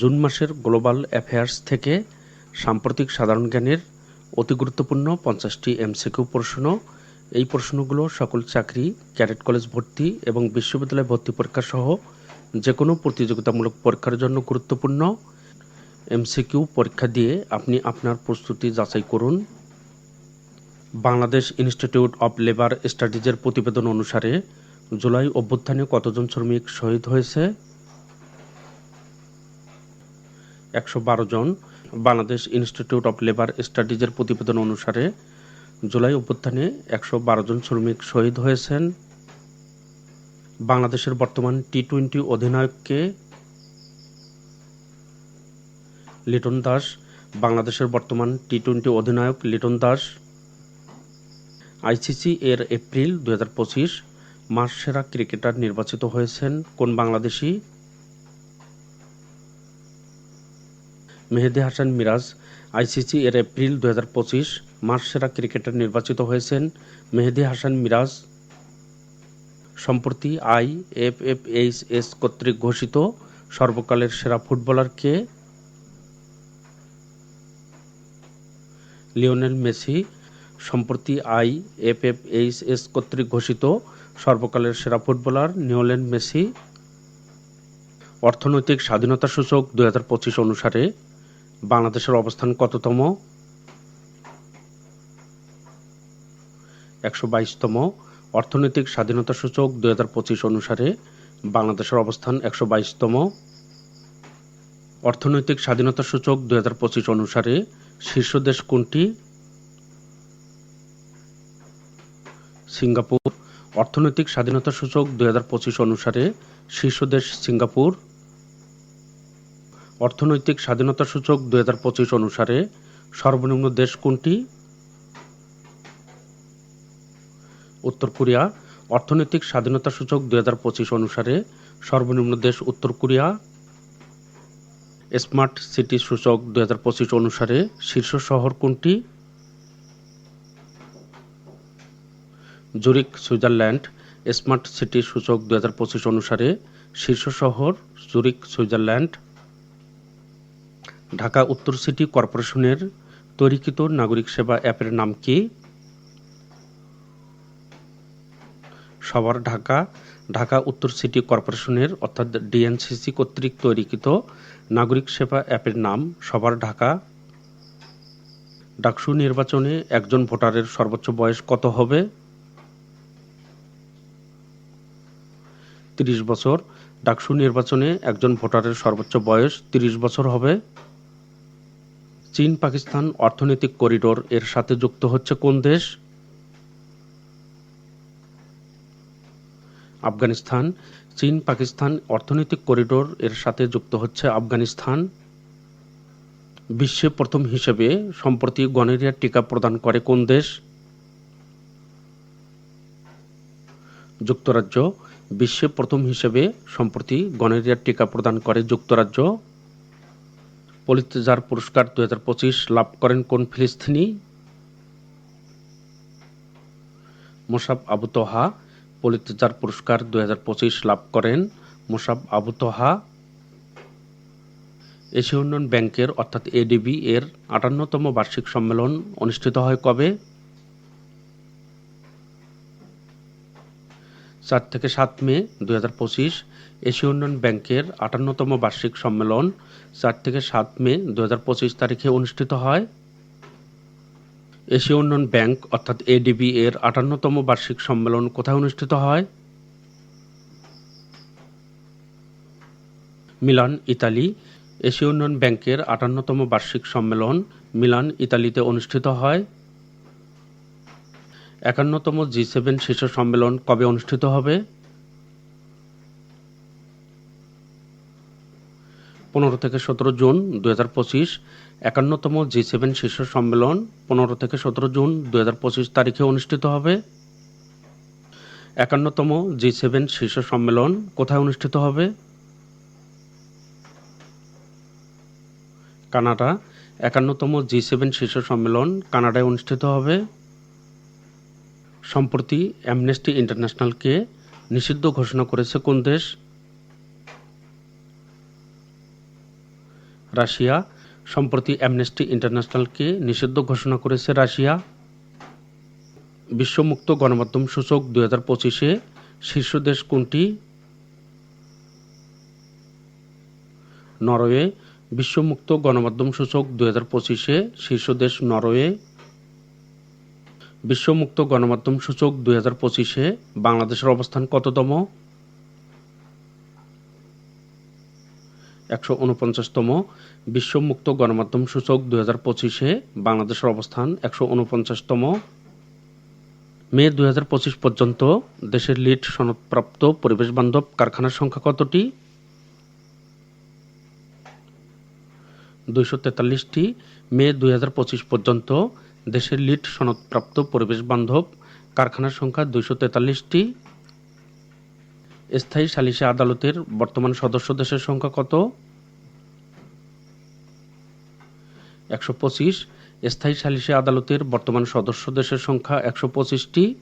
June মাসের global affairs থেকে সাম্প্রতিক সাধারণ জ্ঞানের অতি গুরুত্বপূর্ণ পঞ্চাশটি এমসিকিউ প্রশ্ন। এই প্রশ্নগুলো সকল চাকরি, ক্যাডেট কলেজ ভর্তি এবং বিশ্ববিদ্যালয় ভর্তি পরীক্ষা সহ যে কোনো প্রতিযোগিতামূলক পরীক্ষার জন্য গুরুত্বপূর্ণ এমসিকিউ পরীক্ষা দিয়ে আপনি আপনার প্রস্তুতি যাচাই করুন। বাংলাদেশ ইনস্টিটিউট অব লেবার স্টাডিজের প্রতিবেদন অনুসারে জুলাই অভ্যুত্থানে কতজন শ্রমিক শহীদ হয়েছে? একশো বারো জন বাংলাদেশ ইনস্টিটিউট অফ লেবার স্টাডিজের প্রতিবেদন অনুসারে জুলাই অভ্যুত্থানে একশো বারো জন শ্রমিক শহীদ হয়েছেন। বাংলাদেশের বর্তমান টি টোয়েন্টি অধিনায়ককে লিটন দাস, বাংলাদেশের বর্তমান টি টোয়েন্টি অধিনায়ক লিটন দাস, আইসিসি এর এপ্রিল দু হাজার পঁচিশ মাস সেরা ক্রিকেটার নির্বাচিত হয়েছেন। কোন বাংলাদেশি? মেহেদি হাসান মিরাজ, আইসিসি এর এপ্রিল দু হাজার পঁচিশ সেরা ক্রিকেটার নির্বাচিত হয়েছেন মেহেদি হাসান মিরাজ। সম্প্রতি I F F H S কর্তৃক ঘোষিত সর্বকালের সেরা ফুটবলার কে? Lionel Messi. সম্প্রতি I F F H S কর্তৃক ঘোষিত সর্বকালের সেরা ফুটবলার নিওলেন মেসি। অর্থনৈতিক স্বাধীনতা সূচক দুই হাজার পঁচিশ অনুসারে বাংলাদেশের অবস্থান কততম? একশো বাইশতম অর্থনৈতিক স্বাধীনতা সূচক দুই হাজার পঁচিশ অনুসারে বাংলাদেশের অবস্থান একশো বাইশতম অর্থনৈতিক স্বাধীনতা সূচক দুই হাজার পঁচিশ অনুসারে শীর্ষ দেশ কোনটি? সিঙ্গাপুর। অর্থনৈতিক স্বাধীনতা সূচক দুই হাজার পঁচিশ অনুসারে শীর্ষ দেশ সিঙ্গাপুর। অর্থনৈতিক স্বাধীনতা সূচক দুই হাজার পঁচিশ অনুসারে সর্বনিম্ন দেশ কোনটি? উত্তর কোরিয়া। অর্থনৈতিক স্বাধীনতা সূচক দুই হাজার পঁচিশ অনুসারে সর্বনিম্ন দেশ উত্তর কোরিয়া। স্মার্ট সিটি সূচক দুই হাজার পঁচিশ অনুসারে শীর্ষ শহর কোনটি? Zurich Switzerland. স্মার্ট সিটি সূচক দুই হাজার পঁচিশ অনুসারে শীর্ষ শহর জুরিক সুইজারল্যান্ড। ঢাকা উত্তর সিটি কর্পোরেশনের তৈরিকৃত নাগরিক সেবা অ্যাপের নাম কি? সবার ঢাকা ঢাকা উত্তর সিটি কর্পোরেশনের অর্থাৎ ডিএনসিসি কর্তৃক তৈরিকৃত নাগরিক সেবা অ্যাপের নাম সবার ঢাকা। ডাকসু নির্বাচনে একজন ভোটারের সর্বোচ্চ বয়স কত হবে? তিরিশ বছর। ডাকসু নির্বাচনে একজন ভোটারের সর্বোচ্চ বয়স তিরিশ বছর হবে। চীন পাকিস্তান অর্থনৈতিক করিডোর এর সাথে যুক্ত হচ্ছে কোন দেশ? আফগানিস্তান। চীন পাকিস্তান অর্থনৈতিক করিডোর এর সাথে যুক্ত হচ্ছে আফগানিস্তান। বিশ্বে প্রথম হিসেবে সম্প্রতি গনেরিয়ার টিকা প্রদান করে কোন দেশ? যুক্তরাজ্য। বিশ্বে প্রথম হিসেবে সম্প্রতি গনেরিয়ার টিকা প্রদান করে যুক্তরাজ্য। পলিতজার পুরস্কার দু হাজার পঁচিশ লাভ করেন কোন ফিলিস্তিনি? মোসাব আবু তোহা পলিতজার পুরস্কার দু হাজার পঁচিশ লাভ করেন মোসাব আবু তোহা। এশীয় উন্নয়ন ব্যাংকের, অর্থাৎ এডিবি এর আটান্নতম বার্ষিক সম্মেলন অনুষ্ঠিত হয় কবে? চার থেকে সাত মে দুই হাজার পঁচিশ এশীয় উন্নয়ন ব্যাংকের আটান্নতম বার্ষিক সম্মেলন চার থেকে সাত মে দু হাজার পঁচিশ তারিখে অনুষ্ঠিত হয়। এশীয় উন্নয়ন ব্যাংক অর্থাৎ এডিবি এর আটান্নতম বার্ষিক সম্মেলন কোথায় অনুষ্ঠিত হয়? Milan, Italy. এশীয় উন্নয়ন ব্যাংকের আটান্নতম বার্ষিক সম্মেলন মিলান, ইতালিতে অনুষ্ঠিত হয়। একান্নতম জি সেভেন শীর্ষ সম্মেলন কবে অনুষ্ঠিত হবে? পনেরো থেকে সতেরো জুন দু হাজার পঁচিশ, একান্নতম জি সেভেন শীর্ষ সম্মেলন পনেরো থেকে সতেরো জুন দু হাজার পঁচিশ তারিখে অনুষ্ঠিত হবে। একান্নতম জি সেভেন শীর্ষ সম্মেলন কোথায় অনুষ্ঠিত হবে? কানাডা। একান্নতম জি সেভেন শীর্ষ সম্মেলন কানাডায় অনুষ্ঠিত হবে। সম্প্রতি অ্যামনেস্টি ইন্টারন্যাশনালকে নিষিদ্ধ ঘোষণা করেছে কোন দেশ? রাশিয়া। সম্প্রতি অ্যামনেস্টি ইন্টারন্যাশনালকে নিষিদ্ধ ঘোষণা করেছে রাশিয়া। বিশ্বমুক্ত গণমাধ্যম সূচক দুই হাজার পঁচিশে শীর্ষ দেশ কোনটি? নরওয়ে। বিশ্বমুক্ত গণমাধ্যম সূচক দুই হাজার পঁচিশে শীর্ষ দেশ নরওয়ে। বিশ্বমুক্ত গণমাধ্যম সূচক দুই হাজার পঁচিশে বাংলাদেশের অবস্থান কততম? একশো উনপঞ্চাশতম। বিশ্বমুক্ত গণমাধ্যম সূচক দুই হাজার পঁচিশে বাংলাদেশের অবস্থান একশো উনপঞ্চাশতম। মে দুই হাজার পঁচিশ পর্যন্ত দেশের লিড সনদপ্রাপ্ত পরিবেশ বান্ধব কারখানার সংখ্যা কতটি? দুইশো তেতাল্লিশটি। মে দুই হাজার পঁচিশ পর্যন্ত দেশের লিড সনদপ্রাপ্ত পরিবেশ বান্ধব, কারখানার সংখ্যা দুইশো তেতাল্লিশটি। স্থায়ী সালিসি আদালতের বর্তমান সদস্য দেশের সংখ্যা কত? একশো পঁচিশ। স্থায়ী সালিসি আদালতের বর্তমান সদস্য দেশের সংখ্যা একশো পঁচিশটি।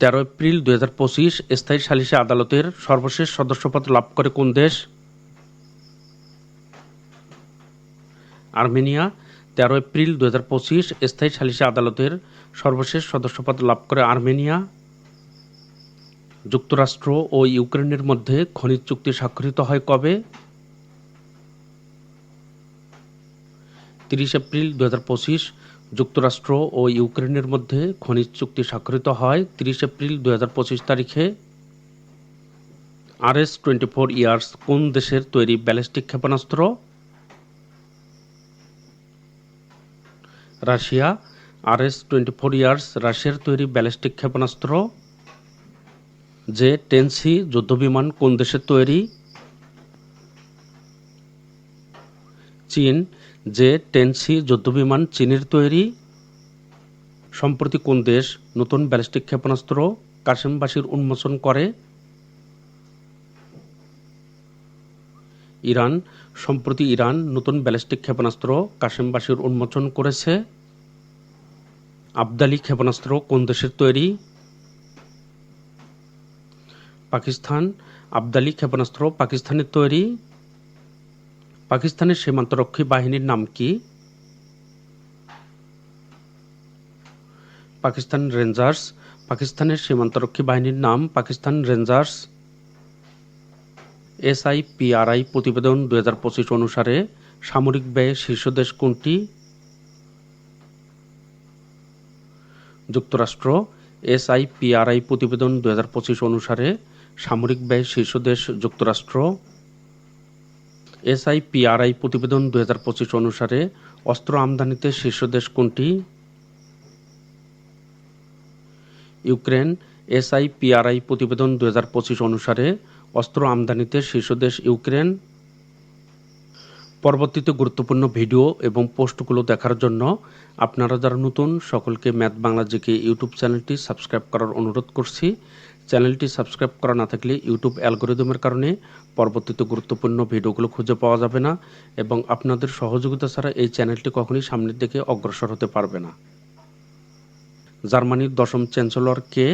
তেরো এপ্রিল দুই হাজার পঁচিশ, স্থায়ী সালিসি আদালতের সর্বশেষ সদস্যপদ লাভ করে কোন দেশ? আর্মেনিয়া। তেরো এপ্রিল দু হাজার পঁচিশ স্থায়ী সালিসি আদালতের সর্বশেষ সদস্যপদ লাভ করে আর্মেনিয়া, যুক্তরাষ্ট্র ও ইউক্রেনের মধ্যে খনিজ চুক্তি স্বাক্ষরিত হয় কবে? তিরিশ এপ্রিল দু হাজার পঁচিশ যুক্তরাষ্ট্র ও ইউক্রেনের মধ্যে খনিজ চুক্তি স্বাক্ষরিত হয়। তিরিশ এপ্রিল দু হাজার পঁচিশ তারিখে R S twenty four Yars কোন দেশের তৈরি ব্যালিস্টিক ক্ষেপণাস্ত্র? Russia R S twenty four Yars রাশিয়ার তৈরি ব্যালিস্টিক ক্ষেপণাস্ত্র যে টেনসি যুদ্ধবিমান কোন দেশের তৈরি, চীন যে টেনসি যুদ্ধবিমান চীনের তৈরি, সম্প্রতি কোন দেশ নতুন ব্যালিস্টিক ক্ষেপণাস্ত্র কাশেমবাসীর উন্মোচন করে ইরান, সম্প্রতি ইরান নতুন ব্যালিস্টিক ক্ষেপণাস্ত্র কাশেমবাসীর উন্মোচন করেছে। আবদালি ক্ষেপণাস্ত্র কোন দেশের তৈরি? পাকিস্তান, আবদালি ক্ষেপণাস্ত্র পাকিস্তানের তৈরি। পাকিস্তানের সীমান্তরক্ষী বাহিনীর নাম কি? পাকিস্তান রেঞ্জার্স, পাকিস্তানের সীমান্তরক্ষী বাহিনীর নাম পাকিস্তান রেঞ্জার্স। এসআইপিআরআই প্রতিবেদন দুই হাজার পঁচিশ অনুসারে সামরিক ব্যয়ে শীর্ষ দেশ কোনটি? যুক্তরাষ্ট্র এসআইপিআরআই প্রতিবেদন দুই হাজার পঁচিশ অনুসারে সামরিক ব্যয় শীর্ষ দেশ যুক্তরাষ্ট্র এসআইপিআরআই প্রতিবেদন দুই হাজার পঁচিশ অনুসারে অস্ত্র আমদানিতে শীর্ষ দেশ কোনটি? ইউক্রেন এসআইপিআরআই প্রতিবেদন দুই হাজার পঁচিশ অনুসারে অস্ত্র আমদানিতে শীর্ষ দেশ ইউক্রেন। পরবর্তীতে গুরুত্বপূর্ণ ভিডিও এবং পোস্টগুলো দেখার জন্য আপনারা যারা নতুন, সকলকে ম্যাথ বাংলা জিকে ইউটিউব চ্যানেলটি সাবস্ক্রাইব করার অনুরোধ করছি। চ্যানেলটি সাবস্ক্রাইব করা না থাকলে ইউটিউব অ্যালগোরিদমের কারণে পরবর্তীতে গুরুত্বপূর্ণ ভিডিওগুলো খুঁজে পাওয়া যাবে না এবং আপনাদের সহযোগিতা ছাড়া এই চ্যানেলটি কখনই সামনের দিকে অগ্রসর হতে পারবে না। জার্মানির দশম চ্যান্সেলর কে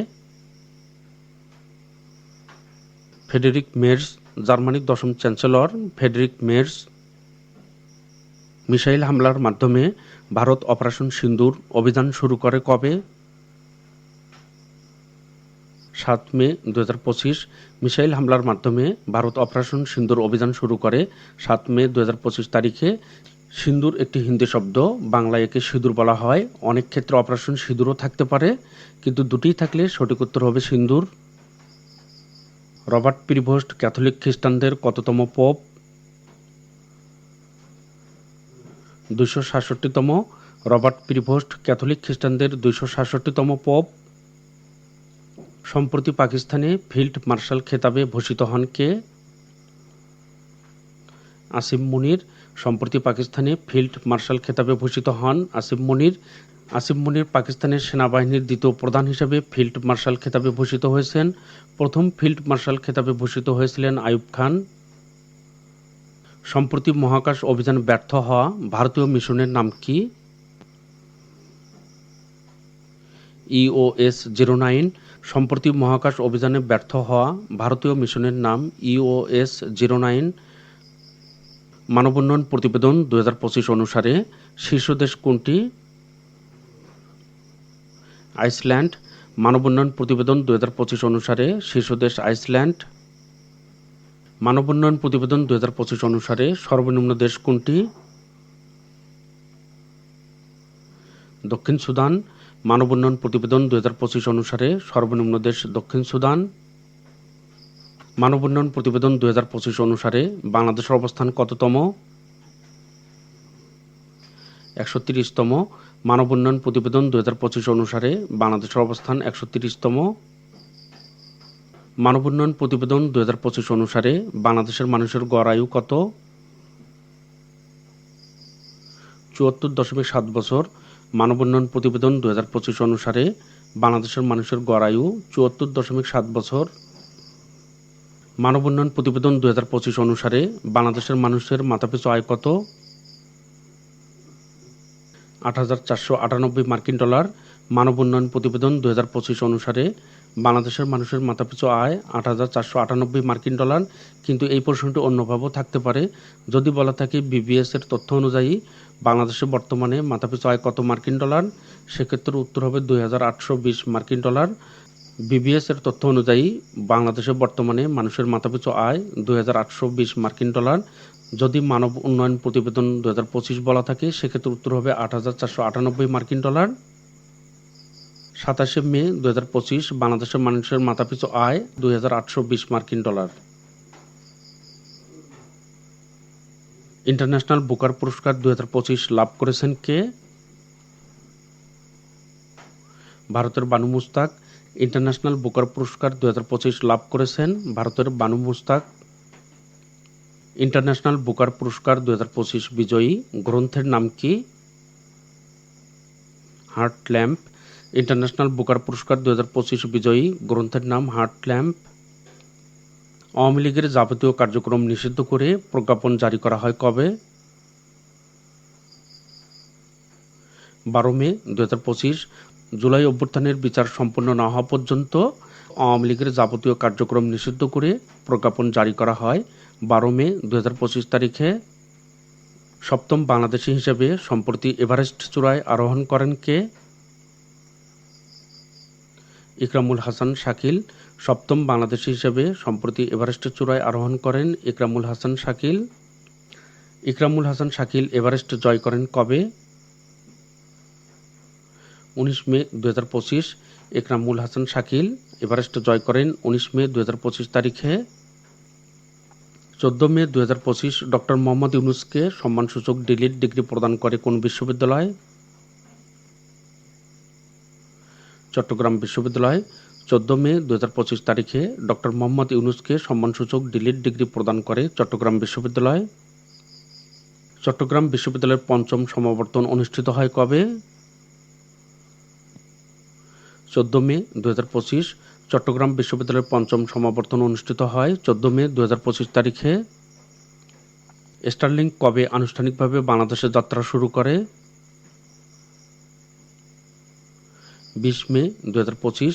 ফেডেরিক মের্স জার্মানির দশম চ্যান্সেলর ফেডেরিক মের্স মিসাইল হামলার মাধ্যমে ভারত অপারেশন সিন্দুর অভিযান শুরু করে কবে? সাত মে দু হাজার পঁচিশ, মিসাইল হামলার মাধ্যমে ভারত অপারেশন সিন্দুর অভিযান শুরু করে সাত মে দু হাজার পঁচিশ তারিখে। সিন্দুর একটি হিন্দি শব্দ, বাংলায় একে সিঁদুর বলা হয়। অনেক ক্ষেত্রে অপারেশন সিঁদুরও থাকতে পারে, কিন্তু দুটিই থাকলে সঠিক উত্তর হবে সিন্দুর। রবার্ট প্রিভোস্ট ক্যাথলিক খ্রিস্টানদের কততম পোপ? দুইশো সাতষট্টিতম। রবার্ট প্রিভোস্ট ক্যাথলিক খ্রিস্টানদের দুইশো সাতষট্টিতম পোপ। সম্প্রতি পাকিস্তানে ফিল্ড মার্শাল খেতাবে ভূষিত হন কে? আসিম মুনির। সম্প্রতি পাকিস্তানে ফিল্ড মার্শাল খেতাবে ভূষিত হন আসিম মুনির। আসিম মুনির পাকিস্তানের সেনাবাহিনীর দ্বিতীয় প্রধান হিসেবে ফিল্ড মার্শাল খেতাবে ভূষিত হয়েছেন। প্রথম ফিল্ড মার্শাল খেতাবে ভূষিত হয়েছিলেন আইয়ুব খান। সম্প্রতি মহাকাশ অভিযান ব্যর্থ হওয়া ভারতীয় মিশনের নাম কি? EOS zero nine. সম্প্রতি মহাকাশ অভিযানে ব্যর্থ হওয়া ভারতীয় মিশনের নাম ইওএস জিরো নাইন। মানব উন্নয়ন প্রতিবেদন দু হাজার পঁচিশ অনুসারে শীর্ষ দেশ কোনটি? আইসল্যান্ড মানব উন্নয়ন প্রতিবেদন দু হাজার পঁচিশ অনুসারে শীর্ষ দেশ আইসল্যান্ড। মানব উন্নয়ন প্রতিবেদন দু হাজার পঁচিশ অনুসারে সর্বনিম্ন দেশ কোনটি? দক্ষিণ সুদান। মানব উন্নয়ন প্রতিবেদন দু হাজার পঁচিশ অনুসারে সর্বনিম্ন দেশ দক্ষিণ সুদান। মানব উন্নয়ন প্রতিবেদন দু হাজার পঁচিশ অনুসারে বাংলাদেশের অবস্থান কততম? একশো তিরিশতম। মানব উন্নয়ন প্রতিবেদন দু হাজার পঁচিশ অনুসারে বাংলাদেশের অবস্থান একশো তিরিশতম। মানব উন্নয়ন প্রতিবেদন দুই হাজার পঁচিশ অনুসারে বাংলাদেশের মানুষের গড় আয়ু কত? চুয়াত্তর দশমিক সাত বছর। মানব উন্নয়ন প্রতিবেদন দুই হাজার পঁচিশ অনুসারে বাংলাদেশের মানুষের গড় আয়ু চুয়াত্তর দশমিক সাত বছর। মানব উন্নয়ন প্রতিবেদন দুই হাজার পঁচিশ অনুসারে বাংলাদেশের মানুষের মাথাপিছু আয় কত? আট হাজার চারশো আটানব্বই মার্কিন ডলার মানব উন্নয়ন প্রতিবেদন দু হাজার পঁচিশ অনুসারে বাংলাদেশের মানুষের মাথাপিছু আয় আট হাজার চারশো আটানব্বই মার্কিন ডলার, কিন্তু এই প্রশ্নটি অন্যভাবেও থাকতে পারে। যদি বলা থাকে বিবিএস এর তথ্য অনুযায়ী, বাংলাদেশে বর্তমানে মাথাপিছু আয় কত মার্কিন ডলার, সেক্ষেত্রে উত্তর হবে দুই হাজার আটশো বিশ মার্কিন ডলার। বিবিএস এর তথ্য অনুযায়ী, বাংলাদেশে বর্তমানে মানুষের মাথাপিছু আয় দুই হাজার আটশো বিশ মার্কিন ডলার যদি মানব উন্নয়ন প্রতিবেদন দু হাজার পঁচিশ বলা থাকে, সেক্ষেত্রে উত্তর হবে আট হাজার চারশো আটানব্বই মার্কিন ডলার। সাতাশে মে দু হাজার পঁচিশ, বাংলাদেশের মানুষের মাথাপিছু আয় দুই হাজার আটশো বিশ মার্কিন ডলার। ইন্টারন্যাশনাল বুকার পুরস্কার দু হাজার পঁচিশ লাভ করেছেন কে? ভারতের বানু মুস্তাক। ইন্টারন্যাশনাল বুকার পুরস্কার দু হাজার পঁচিশ লাভ করেছেন ভারতের বানু মুস্তাক। ইন্টারন্যাশনাল বুকার পুরস্কার দু হাজার পঁচিশ বিজয়ী গ্রন্থের নাম কি? হার্ট ল্যাম্প ইন্টারন্যাশনাল বুকার পুরস্কার দু হাজার পঁচিশ বিজয়ী গ্রন্থের নাম হার্ট ল্যাম্প আওয়ামী লীগের যাবতীয় কার্যক্রম নিষিদ্ধ করে প্রজ্ঞাপন জারি করা হয় কবে? বারো মে দু হাজার পঁচিশ, জুলাই অভ্যুত্থানের বিচার সম্পন্ন না হওয়া পর্যন্ত আওয়ামী লীগের যাবতীয় কার্যক্রম নিষিদ্ধ করে প্রজ্ঞাপন জারি করা হয় বারো মে দু তারিখে সপ্তম বাংলাদেশি হিসেবে সম্প্রতি এভারেস্ট চূড়ায় আরোহণ করেন কে? ইকরামুল হাসান শাকিল। সপ্তম বাংলাদেশি হিসেবে সম্প্রতি এভারেস্ট চূড়ায় আরোহণ করেন ইকরামুল হাসান শাকিল। ইকরামুল হাসান শাকিল এভারেস্ট জয় করেন কবে? উনিশ মে দু হাজার পঁচিশ। ইকরামুল হাসান শাকিল এভারেস্ট জয় করেন উনিশ মে দু হাজার পঁচিশ তারিখে। চোদ্দ মে দু হাজার পঁচিশ ডক্টর মোহাম্মদ ইউনুসকে সম্মানসূচক ডিলিট ডিগ্রি প্রদান করে কোন বিশ্ববিদ্যালয়? চট্টগ্রাম বিশ্ববিদ্যালয়, চোদ্দ মে দু হাজার পঁচিশ তারিখে ডক্টর মোহাম্মদ ইউনুসকে সম্মানসূচক ডিলিট ডিগ্রি প্রদান করে চট্টগ্রাম বিশ্ববিদ্যালয়। চট্টগ্রাম বিশ্ববিদ্যালয়ের পঞ্চম সমাবর্তন অনুষ্ঠিত হয় কবে? চোদ্দ মে দু হাজার পঁচিশ চট্টগ্রাম বিশ্ববিদ্যালয়ের পঞ্চম সমাবর্তন অনুষ্ঠিত হয় চোদ্দ মে দু হাজার পঁচিশ তারিখে। স্টারলিংক কবে আনুষ্ঠানিকভাবে বাংলাদেশে যাত্রা শুরু করে? বিশ মে দু হাজার পঁচিশ।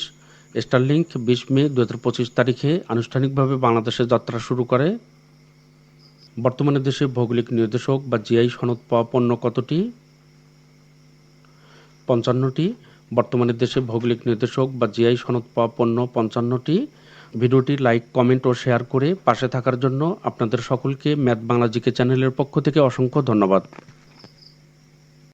স্টারলিংক বিশ মে দু হাজার পঁচিশ তারিখে আনুষ্ঠানিকভাবে বাংলাদেশে যাত্রা শুরু করে। বর্তমানে দেশে ভৌগোলিক নির্দেশক বা জিআই সনদ পাওয়া পণ্য কতটি? পঞ্চান্নটি। বর্তমানে দেশে ভৌগোলিক নির্দেশক বা জিআই সনদ পাওয়া পণ্য পঞ্চান্নটি। ভিডিওটি লাইক, কমেন্ট ও শেয়ার করে পাশে থাকার জন্য আপনাদের সকলকে ম্যাথ বাংলা জিকে চ্যানেলের পক্ষ থেকে অসংখ্য ধন্যবাদ।